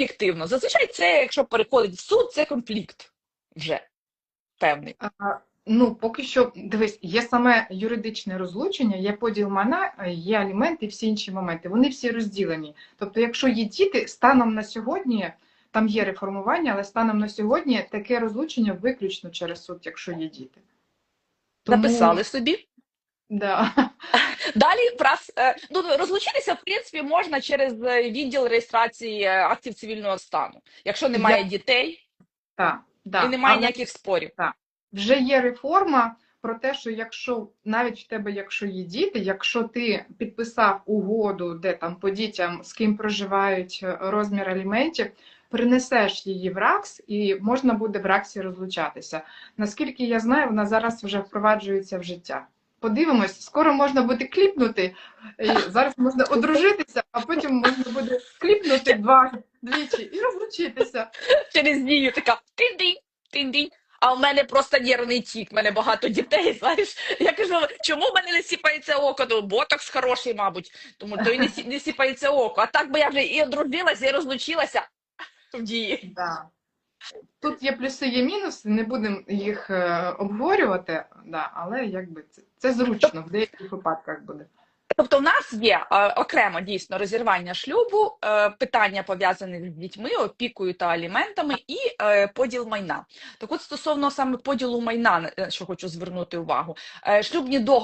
об'єктивно. Зазвичай це, якщо переходить в суд, це конфлікт вже певний. А, Ну, поки що, дивись, є саме юридичне розлучення, є поділ майна, е, є аліменти і всі інші моменти. Вони всі розділені. Тобто, якщо є діти, станом на сьогодні, там є реформування, але станом на сьогодні таке розлучення виключно через суд, якщо є діти. Написали собі. Да. Далі прас, е, ну, розлучитися, в принципі, можна через е, відділ реєстрації е, актів цивільного стану, якщо немає Я- дітей Да, да. і немає Але ніяких спорів. Та. вже є реформа про те, що якщо навіть в тебе, якщо є діти, якщо ти підписав угоду, де там по дітям з ким проживають розмір аліментів, принесеш її в РАКС і можна буде в РАКСі розлучатися. Наскільки я знаю, вона зараз вже впроваджується в життя. Подивимось, скоро можна буде кліпнути. І зараз можна одружитися, а потім можна буде кліпнути два двічі і розлучитися. Через дію така тин-динь, тин-динь. А в мене просто нервний тік, в мене багато дітей, знаєш. Я кажу, чому в мене не сіпається око? Ну, ботокс хороший, мабуть, тому то і не, сі- не сіпається око. А так би я вже і одружилася, і розлучилася в дії. Да. Тут є плюси, є мінуси, не будемо їх е, обговорювати, да, але якби це, це зручно, в деяких випадках буде. Тобто, в нас є окремо дійсно розірвання шлюбу, е, питання пов'язані з дітьми, опікою та аліментами і е, поділ майна. Так от стосовно саме поділу майна, на що хочу звернути увагу, шлюбні договори.